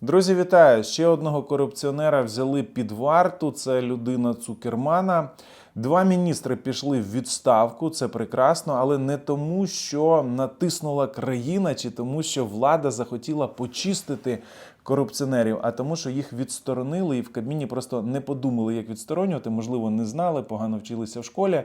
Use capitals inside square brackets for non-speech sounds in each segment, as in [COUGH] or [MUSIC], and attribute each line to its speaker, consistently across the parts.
Speaker 1: Друзі, вітаю! Ще одного корупціонера взяли під варту. Це людина Цукермана. Два міністри пішли в відставку. Це прекрасно, але не тому, що натиснула країна, чи тому, що влада захотіла почистити корупціонерів, а тому, що їх відсторонили, і в Кабміні просто не подумали, як відсторонювати. Можливо, не знали, погано вчилися в школі.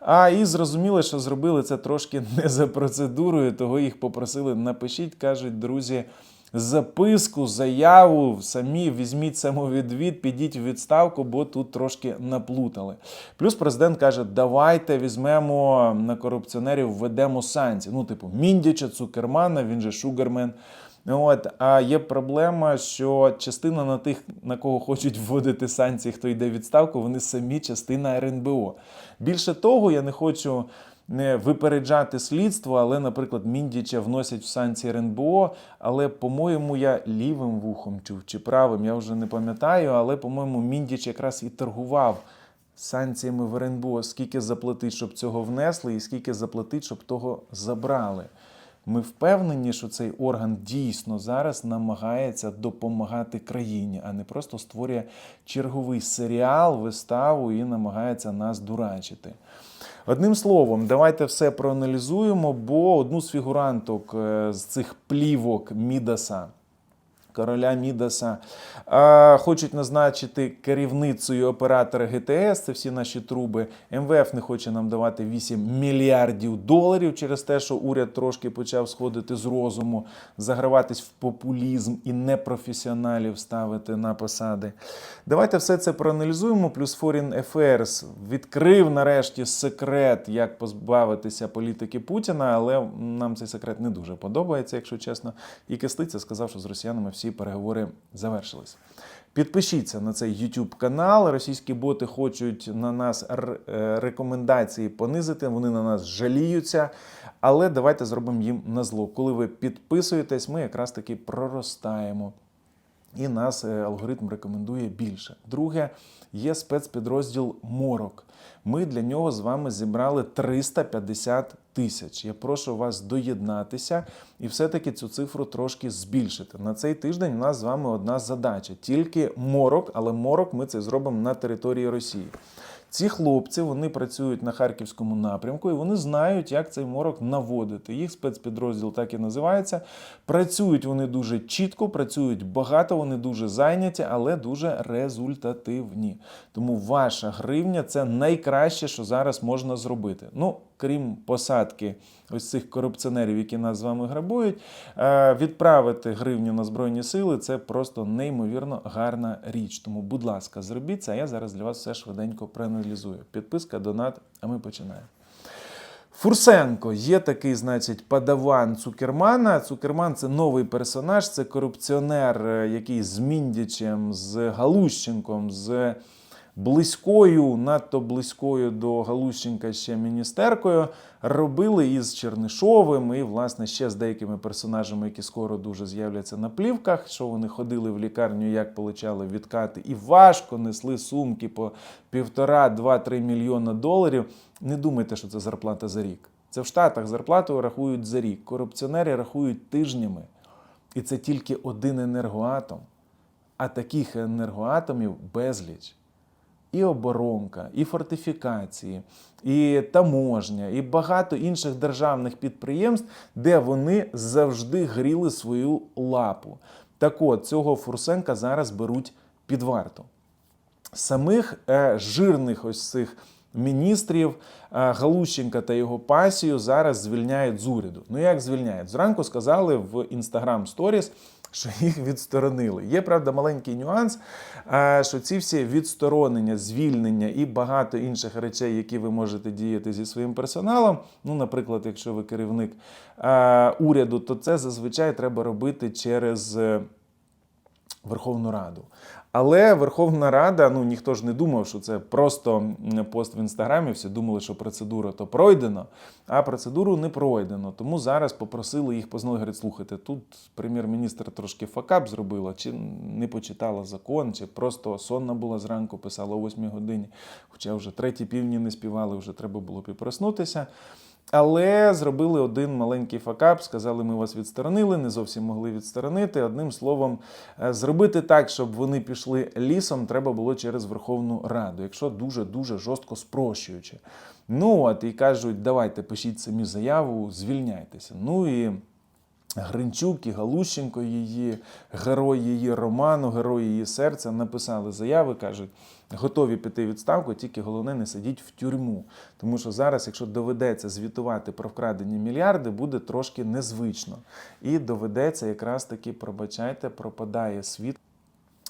Speaker 1: А і зрозуміли, що зробили це трошки [LAUGHS] не за процедурою. Того їх попросили напишіть, кажуть друзі записку, заяву, самі візьміть самовідвід, підіть в відставку, бо тут трошки наплутали. Плюс президент каже: давайте візьмемо на корупціонерів, введемо санкції. Ну, типу, Міндіча, Цукермана, він же Шугармен. От, а є проблема, що частина на тих, на кого хочуть вводити санкції, хто йде в відставку, вони самі частина РНБО. Більше того, я не хочу не випереджати слідство, але, наприклад, Міндіча вносять в санкції РНБО. Але, по-моєму, я лівим вухом чув чи правим, я вже не пам'ятаю. Але, по-моєму, Міндіч якраз і торгував санкціями в РНБО, скільки заплатить, щоб цього внесли, і скільки заплатить, щоб того забрали. Ми впевнені, що цей орган дійсно зараз намагається допомагати країні, а не просто створює черговий серіал, виставу і намагається нас дурачити. Одним словом, давайте все проаналізуємо, бо одну з фігуранток е, з цих плівок Мідаса. Короля Мідаса хочуть назначити керівницею оператора ГТС. Це всі наші труби. МВФ не хоче нам давати 8 мільярдів доларів через те, що уряд трошки почав сходити з розуму, заграватись в популізм і непрофесіоналів ставити на посади. Давайте все це проаналізуємо. Плюс Foreign Affairs відкрив нарешті секрет, як позбавитися політики Путіна, але нам цей секрет не дуже подобається, якщо чесно. І Кислиця сказав, що з росіянами всі переговори завершились. Підпишіться на цей YouTube канал. Російські боти хочуть на нас е, рекомендації понизити. Вони на нас жаліються. Але давайте зробимо їм на зло. Коли ви підписуєтесь, ми якраз таки проростаємо. І нас е, алгоритм рекомендує більше. Друге, є спецпідрозділ Морок. Ми для нього з вами зібрали 350 тисяч. Я прошу вас доєднатися і все-таки цю цифру трошки збільшити. На цей тиждень у нас з вами одна задача: тільки морок, але морок ми це зробимо на території Росії. Ці хлопці вони працюють на харківському напрямку і вони знають, як цей морок наводити. Їх спецпідрозділ так і називається. Працюють вони дуже чітко, працюють багато, вони дуже зайняті, але дуже результативні. Тому ваша гривня це найкраще, що зараз можна зробити. Ну, крім посадки ось цих корупціонерів, які нас з вами грабують, е, відправити гривню на Збройні Сили це просто неймовірно гарна річ. Тому, будь ласка, зробіть це, а я зараз для вас все швиденько проаналізую. Підписка, донат, а ми починаємо. Фурсенко є такий, значить, падаван Цукермана. Цукерман це новий персонаж, це корупціонер, е, який з Міндічем, з Галущенком, з близькою, надто близькою до Галущенка ще міністеркою, робили із Чернишовим і, власне, ще з деякими персонажами, які скоро дуже з'являться на плівках, що вони ходили в лікарню, як получали відкати, і важко несли сумки по півтора, два-три мільйона доларів. Не думайте, що це зарплата за рік. Це в Штатах зарплату рахують за рік. Корупціонери рахують тижнями. І це тільки один енергоатом. А таких енергоатомів безліч. І оборонка, і фортифікації, і таможня, і багато інших державних підприємств, де вони завжди гріли свою лапу. Так от, цього Фурсенка зараз беруть під варту самих е, жирних ось цих міністрів е, Галущенка та його пасію зараз звільняють з уряду. Ну як звільняють? Зранку сказали в Instagram Stories, що їх відсторонили. Є правда маленький нюанс, е, що ці всі відсторонення, звільнення і багато інших речей, які ви можете діяти зі своїм персоналом. Ну, наприклад, якщо ви керівник е, уряду, то це зазвичай треба робити через. Верховну Раду. Але Верховна Рада, ну ніхто ж не думав, що це просто пост в інстаграмі. Всі думали, що процедура то пройдено, а процедуру не пройдено. Тому зараз попросили їх познали. Говорять, слухайте, тут прем'єр-міністр трошки факап зробила, чи не почитала закон, чи просто сонна була зранку, писала о 8 годині. Хоча вже треті півні не співали, вже треба було б і проснутися. Але зробили один маленький факап, сказали, ми вас відсторонили, не зовсім могли відсторонити. Одним словом, е, зробити так, щоб вони пішли лісом, треба було через Верховну Раду, якщо дуже-дуже жорстко спрощуючи. Ну от і кажуть, давайте пишіть самі заяву, звільняйтеся. Ну і Гринчук і Галущенко, її герой її роману, герой її серця, написали заяви, кажуть, готові піти відставку, тільки головне не сидіть в тюрму. Тому що зараз, якщо доведеться звітувати про вкрадені мільярди, буде трошки незвично. І доведеться якраз таки, пробачайте, пропадає світ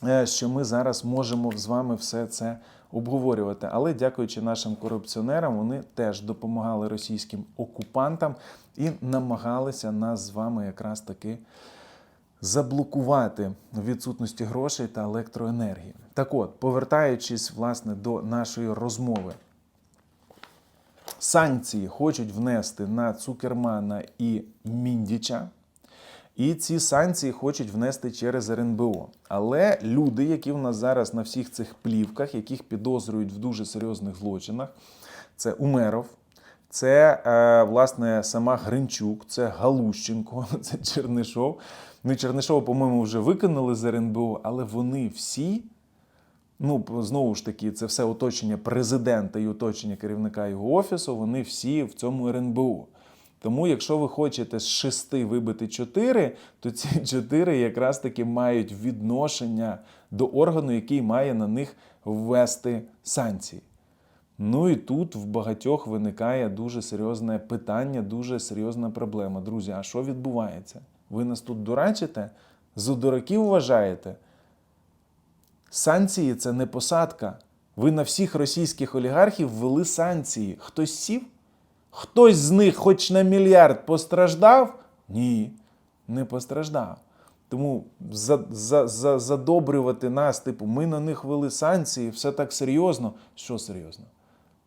Speaker 1: е, що ми зараз можемо з вами все це обговорювати. Але дякуючи нашим корупціонерам, вони теж допомагали російським окупантам і намагалися нас з вами якраз таки заблокувати відсутності грошей та електроенергії. Так от, повертаючись власне до нашої розмови. Санкції хочуть внести на Цукермана і Міндіча. І ці санкції хочуть внести через РНБО. Але люди, які в нас зараз на всіх цих плівках, яких підозрюють в дуже серйозних злочинах, це Умеров, це е, власне сама Гринчук, це Галущенко, [LAUGHS] це Чернишов. Ну, і Чернишова, по-моєму, вже виконали з РНБО, але вони всі. Ну, знову ж таки, це все оточення президента і оточення керівника його офісу. Вони всі в цьому РНБО. Тому, якщо ви хочете з шести вибити чотири, то ці [LAUGHS] чотири якраз таки мають відношення до органу, який має на них ввести санкції. Ну і тут в багатьох виникає дуже серйозне питання, дуже серйозна проблема. Друзі, а що відбувається? Ви нас тут дурачите? За дураків вважаєте? Санкції це не посадка. Ви на всіх російських олігархів ввели санкції. Хтось сів? Хтось з них хоч на мільярд постраждав? Ні, не постраждав. Тому за, за, за, задобрювати нас, типу, ми на них ввели санкції, все так серйозно. Що серйозно?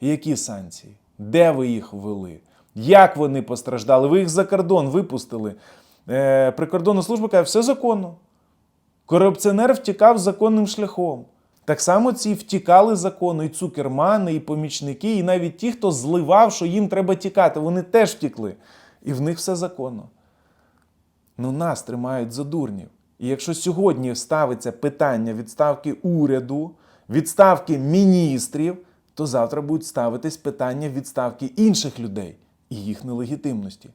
Speaker 1: Які санкції? Де ви їх ввели? Як вони постраждали? Ви їх за кордон випустили. Е, прикордонна служба каже, все законно. Корупціонер втікав законним шляхом. Так само ці втікали законно, і цукермани, і помічники, і навіть ті, хто зливав, що їм треба тікати, вони теж втікли. І в них все законно. Ну, нас тримають за дурнів. І якщо сьогодні ставиться питання відставки уряду, відставки міністрів, то завтра будуть ставитись питання відставки інших людей і їх нелегітимності.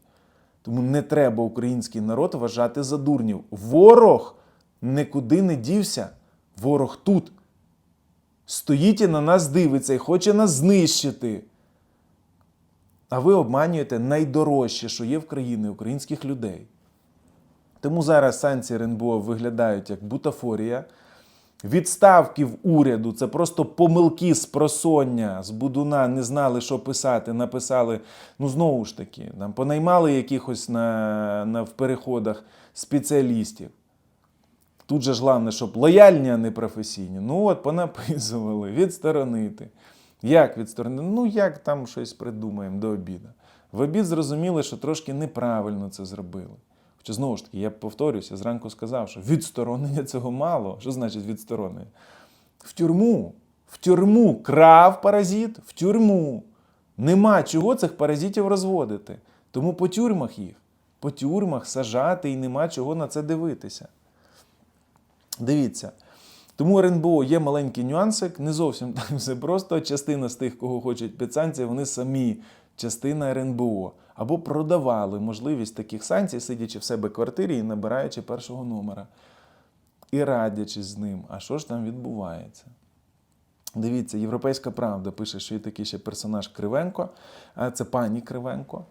Speaker 1: Тому не треба український народ вважати за дурнів. Ворог нікуди не дівся. Ворог тут. Стоїть і на нас дивиться і хоче нас знищити. А ви обманюєте найдорожче, що є в країні українських людей. Тому зараз санкції РНБО виглядають як бутафорія. Відставки в уряду це просто помилки з просоння, з будуна, не знали, що писати, написали. Ну, знову ж таки, там понаймали якихось на, на, в переходах спеціалістів. Тут же ж головне, щоб лояльні, а не професійні. Ну от понаписували, відсторонити. Як відсторонити? Ну, як там щось придумаємо до обіду. В обід зрозуміли, що трошки неправильно це зробили. Хоча, знову ж таки, я повторюся, зранку сказав, що відсторонення цього мало. Що значить відсторонення? В тюрму. В тюрму крав паразит, в тюрму. Нема чого цих паразитів розводити. Тому по тюрмах їх, по тюрмах сажати і нема чого на це дивитися. Дивіться. Тому РНБО є маленький нюансик, не зовсім так [LAUGHS] все просто. Частина з тих, кого хочуть підсанкції, вони самі частина РНБО. Або продавали можливість таких санкцій, сидячи в себе в квартирі і набираючи першого номера. І радячись з ним, а що ж там відбувається? Дивіться, Європейська Правда пише, що є такий ще персонаж Кривенко, це пані Кривенко.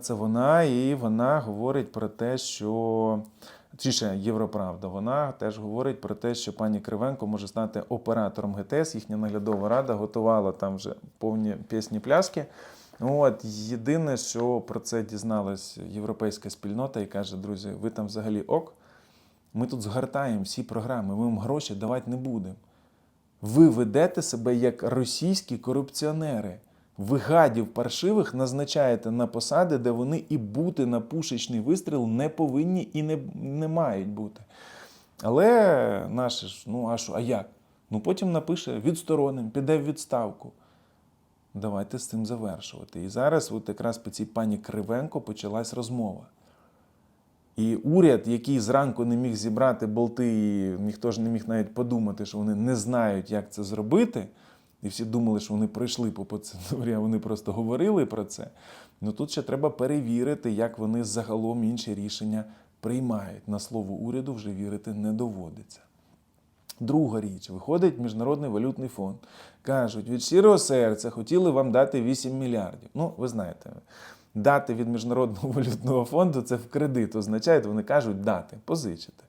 Speaker 1: Це вона, і вона говорить про те, що Точніше, Європравда, вона теж говорить про те, що пані Кривенко може стати оператором ГТС. Їхня наглядова рада готувала там вже повні пісні пляски. От єдине, що про це дізналась європейська спільнота і каже: друзі, ви там взагалі ок. Ми тут згортаємо всі програми, ми вам гроші давати не будемо. Ви ведете себе як російські корупціонери. Ви гадів паршивих назначаєте на посади, де вони і бути на пушечний вистріл не повинні і не, не мають бути. Але наше ж, ну а що, а як? Ну потім напише відстороним, піде в відставку. Давайте з цим завершувати. І зараз, от якраз по цій пані Кривенко, почалась розмова. І уряд, який зранку не міг зібрати болти, і ніхто ж не міг навіть подумати, що вони не знають, як це зробити. І всі думали, що вони пройшли по процедурі, а вони просто говорили про це. Ну тут ще треба перевірити, як вони загалом інші рішення приймають. На слово уряду вже вірити не доводиться. Друга річ, виходить Міжнародний валютний фонд. Кажуть, від щирого серця хотіли вам дати 8 мільярдів. Ну, ви знаєте, дати від Міжнародного [LAUGHS] валютного фонду це в кредит означає, вони кажуть дати, позичити.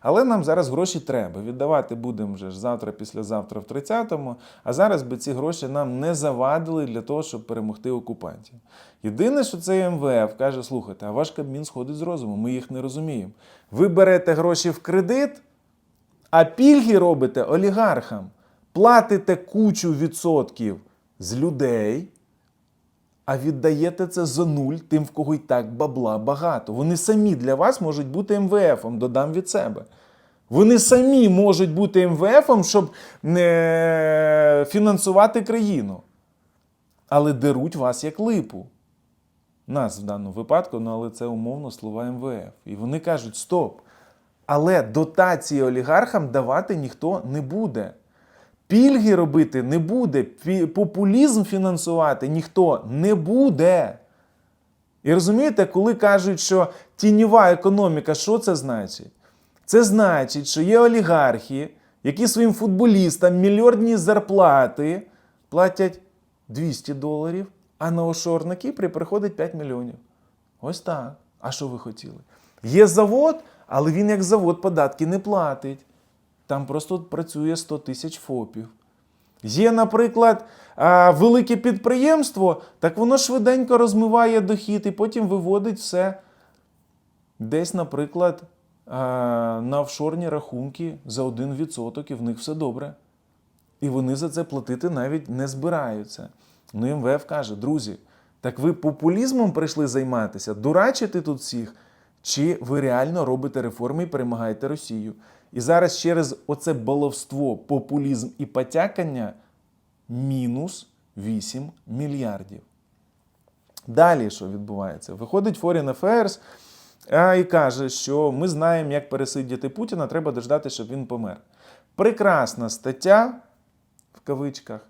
Speaker 1: Але нам зараз гроші треба. Віддавати будемо вже ж завтра, післязавтра в 30-му. А зараз би ці гроші нам не завадили для того, щоб перемогти окупантів. Єдине, що цей МВФ каже: слухайте, а ваш Кабмін сходить з розуму, ми їх не розуміємо. Ви берете гроші в кредит, а пільги робите олігархам. Платите кучу відсотків з людей, а віддаєте це за нуль тим, в кого й так бабла багато. Вони самі для вас можуть бути МВФом, додам від себе. Вони самі можуть бути МВФом, щоб не фінансувати країну. Але деруть вас як липу. Нас в даному випадку, ну але це умовно слова МВФ. І вони кажуть: стоп. Але дотації олігархам давати ніхто не буде. Пільги робити не буде, популізм фінансувати ніхто не буде. І розумієте, коли кажуть, що тіньова економіка, що це значить? Це значить, що є олігархи, які своїм футболістам мільйонні зарплати платять 200 доларів, а на Кіпрі приходить 5 мільйонів. Ось так. А що ви хотіли? Є завод, але він як завод податки не платить. Там просто працює 100 тисяч ФОПів. Є, наприклад, велике підприємство, так воно швиденько розмиває дохід і потім виводить все десь, наприклад, на офшорні рахунки за 1% і в них все добре. І вони за це платити навіть не збираються. Ну, МВФ каже: друзі, так ви популізмом прийшли займатися, дурачити тут всіх, чи ви реально робите реформи і перемагаєте Росію? І зараз через оце баловство, популізм і потякання мінус 8 мільярдів. Далі що відбувається? Виходить Foreign Affairs і каже, що ми знаємо, як пересидіти Путіна, треба дождати, щоб він помер. Прекрасна стаття в кавичках,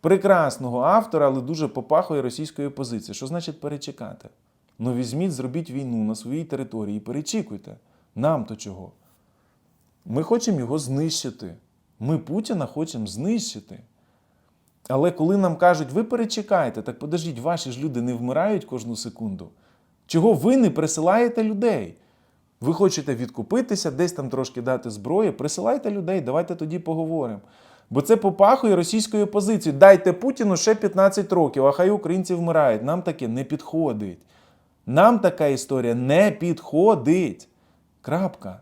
Speaker 1: прекрасного автора, але дуже попахує російської позиції. Що значить перечекати? Ну візьміть, зробіть війну на своїй території, перечікуйте. Нам то чого? Ми хочемо його знищити. Ми Путіна хочемо знищити. Але коли нам кажуть, ви перечекайте, так подождіть, ваші ж люди не вмирають кожну секунду. Чого ви не присилаєте людей? Ви хочете відкупитися, десь там трошки дати зброї, присилайте людей, давайте тоді поговоримо. Бо це попахує російською позицією. Дайте Путіну ще 15 років, а хай українці вмирають. Нам таке не підходить. Нам така історія не підходить. Крапка.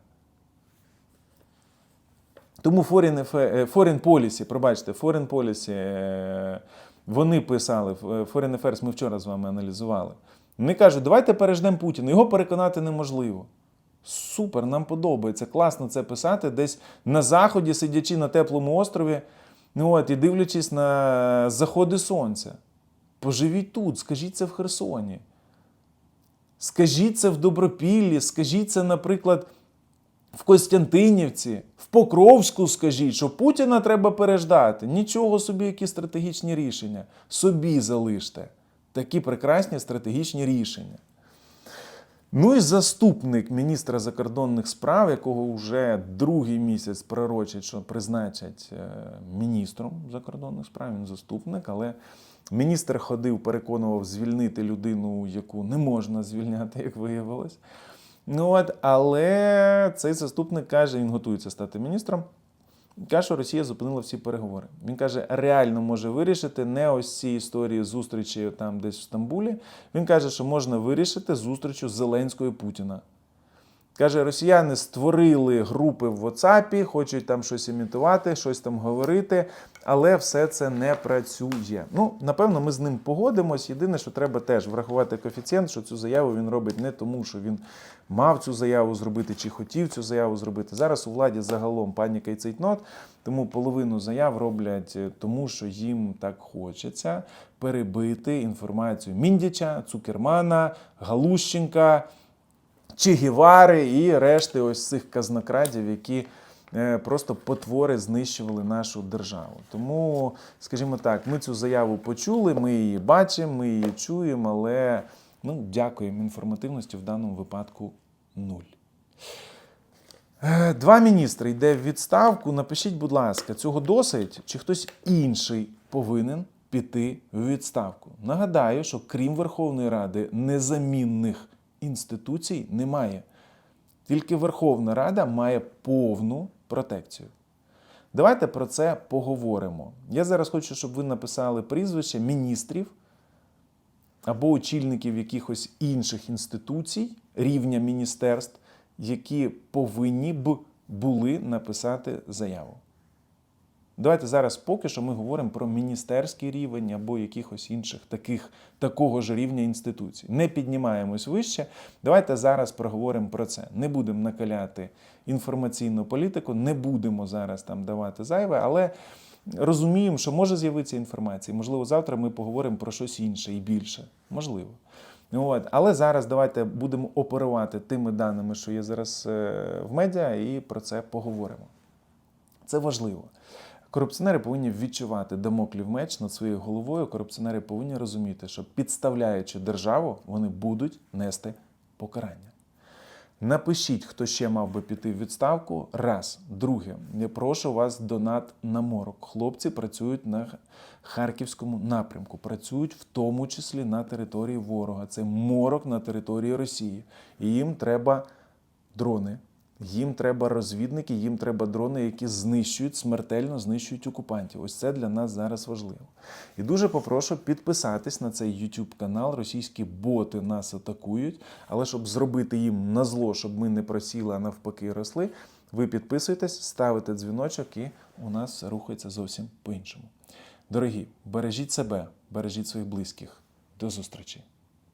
Speaker 1: Тому Foreign, е, Foreign Policy, пробачте, Foreign Policy, е, вони писали, е, Foreign Affairs ми вчора з вами аналізували. Вони кажуть, давайте переждемо Путіна, його переконати неможливо. Супер, нам подобається. Класно це писати десь на заході, сидячи на теплому острові, ну от, і дивлячись на заходи сонця. Поживіть тут, скажіть це в Херсоні. Скажіть це в Добропіллі, скажіть це, наприклад, в Костянтинівці, в Покровську скажіть, що Путіна треба переждати. Нічого собі, які стратегічні рішення. Собі залиште. Такі прекрасні стратегічні рішення. Ну і заступник міністра закордонних справ, якого вже другий місяць пророчать, що призначать е, міністром закордонних справ, він заступник, але міністр ходив, переконував звільнити людину, яку не можна звільняти, як виявилось. Ну от, але цей заступник каже, він готується стати міністром. Каже, що Росія зупинила всі переговори. Він каже, реально може вирішити не ось ці історії зустрічі там десь в Стамбулі. Він каже, що можна вирішити зустрічю з Зеленською Путіна. Каже, росіяни створили групи в WhatsApp, хочуть там щось імітувати, щось там говорити, але все це не працює. Ну, напевно, ми з ним погодимось. Єдине, що треба теж врахувати коефіцієнт, що цю заяву він робить не тому, що він мав цю заяву зробити чи хотів цю заяву зробити. Зараз у владі загалом паніка і цейтнот, тому половину заяв роблять е, тому, що їм так хочеться перебити інформацію Міндіча, Цукермана, Галущенка. Че Гівари і решти ось цих казнокрадів, які е, просто потвори знищували нашу державу. Тому, скажімо так, ми цю заяву почули, ми її бачимо, ми її чуємо, але ну, дякуємо інформативності в даному випадку нуль. Е, Два міністри йде в відставку. Напишіть, будь ласка, цього досить, чи хтось інший повинен піти в відставку. Нагадаю, що крім Верховної Ради незамінних інституцій немає. Тільки Верховна Рада має повну протекцію. Давайте про це поговоримо. Я зараз хочу, щоб ви написали прізвище міністрів або очільників якихось інших інституцій рівня міністерств, які повинні б були написати заяву. Давайте зараз поки що ми говоримо про міністерський рівень або якихось інших таких, такого ж рівня інституцій. Не піднімаємось вище. Давайте зараз проговоримо про це. Не будемо накаляти інформаційну політику, не будемо зараз там давати зайве, але розуміємо, що може з'явитися інформація. Можливо, завтра ми поговоримо про щось інше і більше. Можливо. От. Але зараз давайте будемо оперувати тими даними, що є зараз е, в медіа, і про це поговоримо. Це важливо. Корупціонери повинні відчувати дамоклів меч над своєю головою. Корупціонери повинні розуміти, що підставляючи державу, вони будуть нести покарання. Напишіть, хто ще мав би піти в відставку. Раз. Друге, я прошу вас донат на морок. Хлопці працюють на харківському напрямку, працюють в тому числі на території ворога. Це морок на території Росії. І їм треба дрони. Їм треба розвідники, їм треба дрони, які знищують, смертельно знищують окупантів. Ось це для нас зараз важливо. І дуже попрошу підписатись на цей YouTube канал. Російські боти нас атакують. Але щоб зробити їм на зло, щоб ми не просіли, а навпаки росли, ви підписуєтесь, ставите дзвіночок, і у нас рухається зовсім по-іншому. Дорогі, бережіть себе, бережіть своїх близьких. До зустрічі!